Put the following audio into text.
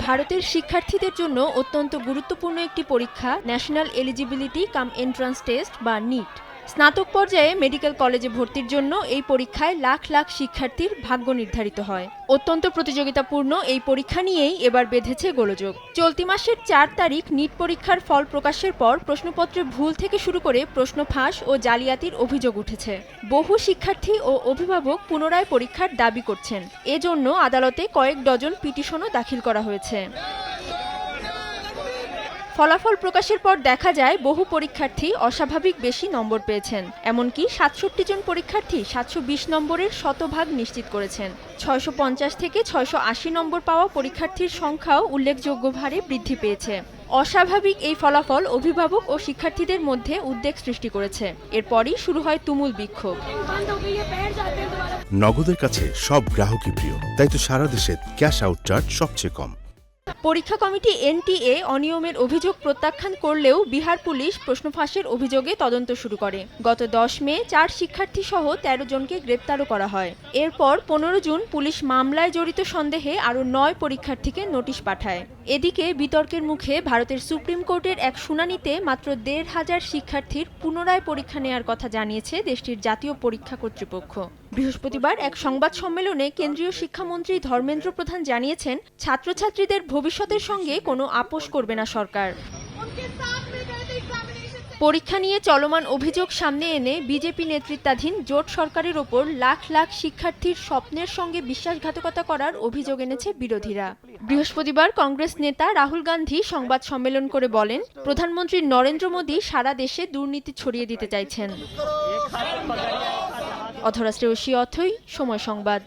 ভারতের শিক্ষার্থীদের জন্য অত্যন্ত গুরুত্বপূর্ণ একটি পরীক্ষা national eligibility cum entrance test বা নিট স্নাতক পর্যায়ে মেডিকেল কলেজে ভর্তির জন্য এই পরীক্ষায় লাখ লাখ শিক্ষার্থীর ভাগ্য নির্ধারিত হয়। অত্যন্ত প্রতিযোগিতাপূর্ণ এই পরীক্ষা নিয়েই এবার বেঁধেছে গোলযোগ। চলতি মাসের চার তারিখ নিট পরীক্ষার ফল প্রকাশের পর প্রশ্নপত্রে ভুল থেকে শুরু করে প্রশ্ন ফাঁস ও জালিয়াতির অভিযোগ উঠেছে। বহু শিক্ষার্থী ও অভিভাবক পুনরায় পরীক্ষার দাবি করছেন। এজন্য আদালতে কয়েক ডজন পিটিশনও দাখিল করা হয়েছে। ফলাফল প্রকাশের পর দেখা যায় বহু পরীক্ষার্থী অস্বাভাবিক বেশি নম্বর পেয়েছেন। এমনকি সাতষট্টি জন পরীক্ষার্থী সাতশো বিশ নম্বরের শতভাগ নিশ্চিত করেছেন। ছয়শো পঞ্চাশ থেকে ছয়শো আশি নম্বর পাওয়া পরীক্ষার্থীর সংখ্যাও উল্লেখযোগ্য ভারে বৃদ্ধি পেয়েছে। অস্বাভাবিক এই ফলাফল অভিভাবক ও শিক্ষার্থীদের মধ্যে উদ্বেগ সৃষ্টি করেছে। এরপরই শুরু হয় তুমুল বিক্ষোভ। নগদের কাছে সব গ্রাহকই প্রিয়, তাই তো সারা দেশে ক্যাশ আউট চার্জ সবচেয়ে কম। পরীক্ষা কমিটি এনটিএ অনিয়মের অভিযোগ প্রত্যাখ্যান করলেও বিহার পুলিশ প্রশ্ন ফাঁসের অভিযোগে তদন্ত শুরু করে। গত দশ মে চার শিক্ষার্থী সহ তেরো জনকে গ্রেপ্তারও করা হয়। এরপর পনেরো জুন পুলিশ মামলায় জড়িত সন্দেহে আরও নয় পরীক্ষার্থীকে নোটিশ পাঠায়। এদিকে বিতর্কের মুখে ভারতের সুপ্রিম কোর্টের এক শুনানিতে মাত্র দেড় হাজার শিক্ষার্থীর পুনরায় পরীক্ষা নেওয়ার কথা জানিয়েছে দেশটির জাতীয় পরীক্ষা কর্তৃপক্ষ। বৃহস্পতিবার এক সংবাদ সম্মেলনে কেন্দ্রীয় শিক্ষামন্ত্রী ধর্মেন্দ্র প্রধান জানিয়েছেন, ছাত্রছাত্রীদের ভবিষ্যতের সঙ্গে কোনো আপোষ করবে না সরকার। পরীক্ষা নিয়ে চলমান অভিযোগ সামনে এনে বিজেপি নেতৃত্বাধীন জোট সরকারের ওপর লাখ লাখ শিক্ষার্থীর স্বপ্নের সঙ্গে বিশ্বাসঘাতকতা করার অভিযোগ এনেছে বিরোধীরা। বৃহস্পতিবার কংগ্রেস নেতা রাহুল গান্ধী সংবাদ সম্মেলন করে বলেন প্রধানমন্ত্রী নরেন্দ্র মোদী সারা দেশে দুর্নীতি ছড়িয়ে দিতে চাইছেন। অথরাশ্রী অর্থই সময় সংবাদ।